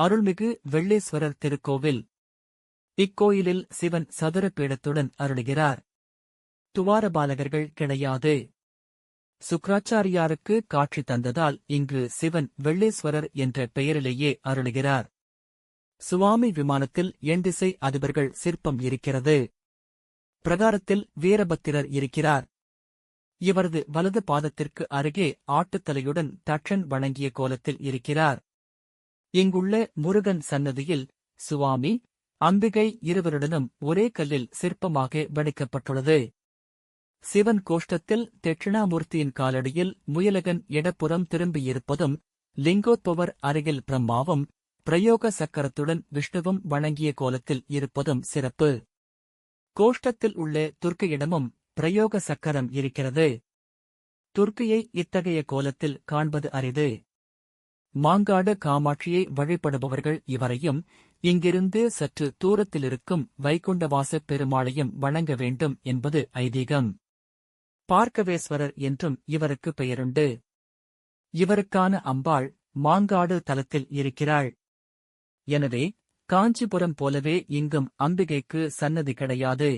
அருள்மிகு வெள்ளேஸ்வரர் திருக்கோவில். இக்கோயிலில் சிவன் சதுர பீடத்துடன் அருளுகிறார். துவாரபாலகர்கள் கிடையாது. சுக்ராச்சாரியாருக்கு காட்சி தந்ததால் இங்கு சிவன் வெள்ளேஸ்வரர் என்ற பெயரிலேயே அருளுகிறார். சுவாமி விமானத்தில் எண்டிசை அதிபர்கள் சிற்பம் இருக்கிறது. பிரகாரத்தில் வீரபத்திரர் இருக்கிறார். இவரது வலது பாதத்திற்கு அருகே ஆட்டுத்தலையுடன் தட்சன் வணங்கிய கோலத்தில் இருக்கிறார். இங்குள்ள முருகன் சன்னதியில் சுவாமி அம்பிகை இருவருடனும் ஒரே கல்லில் சிற்பமாக வடிக்கப்பட்டுள்ளது. சிவன் கோஷ்டத்தில் தட்சிணாமூர்த்தியின் காலடியில் முயலகன் இடப்புறம் திரும்பியிருப்பதும் லிங்கோத்பவர் அருகில் பிரம்மாவும் பிரயோக சக்கரத்துடன் விஷ்ணுவும் வணங்கிய கோலத்தில் இருப்பதும் சிறப்பு. கோஷ்டத்தில் உள்ள துர்க்கையிடமும் பிரயோக சக்கரம் இருக்கிறது. துர்க்கையை இத்தகைய கோலத்தில் காண்பது அரிது. மாங்காட காமாட்சியை வழிபடுபவர்கள் இவரையும் இங்கிருந்து சற்று தூரத்திலிருக்கும் வைகுண்டவாசப் பெருமாளையும் வணங்க வேண்டும் என்பது ஐதீகம். பார்க்கவேஸ்வரர் என்றும் இவருக்கு பெயருண்டு. இவருக்கான அம்பாள் மாங்காடு தலத்தில் இருக்கிறாள். எனவே காஞ்சிபுரம் போலவே இங்கும் அம்பிகைக்கு சன்னதி கிடையாது.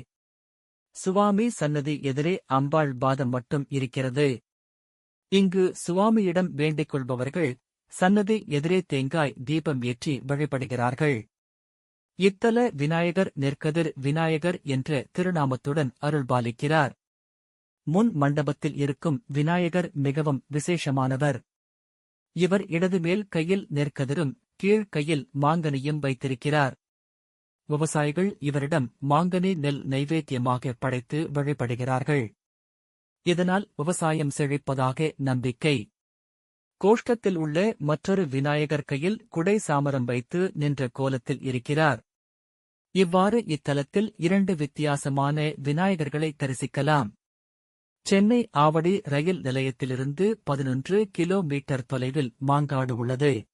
சுவாமி சன்னதி எதிரே அம்பாள் பாதம் மட்டும் இருக்கிறது. இங்கு சுவாமியிடம் வேண்டிக் கொள்பவர்கள் சன்னதி எதிரே தேங்காய் தீபம் ஏற்றி வழிபடுகிறார்கள். இத்தல விநாயகர் நெற்கதிர் விநாயகர் என்ற திருநாமத்துடன் அருள்பாலிக்கிறார். முன் மண்டபத்தில் இருக்கும் விநாயகர் மிகவும் விசேஷமானவர். இவர் இடதுமேல் கையில் நெற்கதிரும் கீழ் கையில் மாங்கனியும் வைத்திருக்கிறார். விவசாயிகள் இவரிடம் மாங்கனி நெல் நைவேத்தியமாக படைத்து வழிபடுகிறார்கள். இதனால் விவசாயம் செழிப்பதாக நம்பிக்கை. கோஷ்டத்தில் உள்ள மற்றொரு விநாயகர் கையில் குடை சாமரம் வைத்து நின்ற கோலத்தில் இருக்கிறார். இவ்வாறு இத்தலத்தில் இரண்டு வித்தியாசமான விநாயகர்களை தரிசிக்கலாம். சென்னை ஆவடி ரயில் நிலையத்திலிருந்து பதினொன்று கிலோமீட்டர் தொலைவில் மாங்காடு உள்ளது.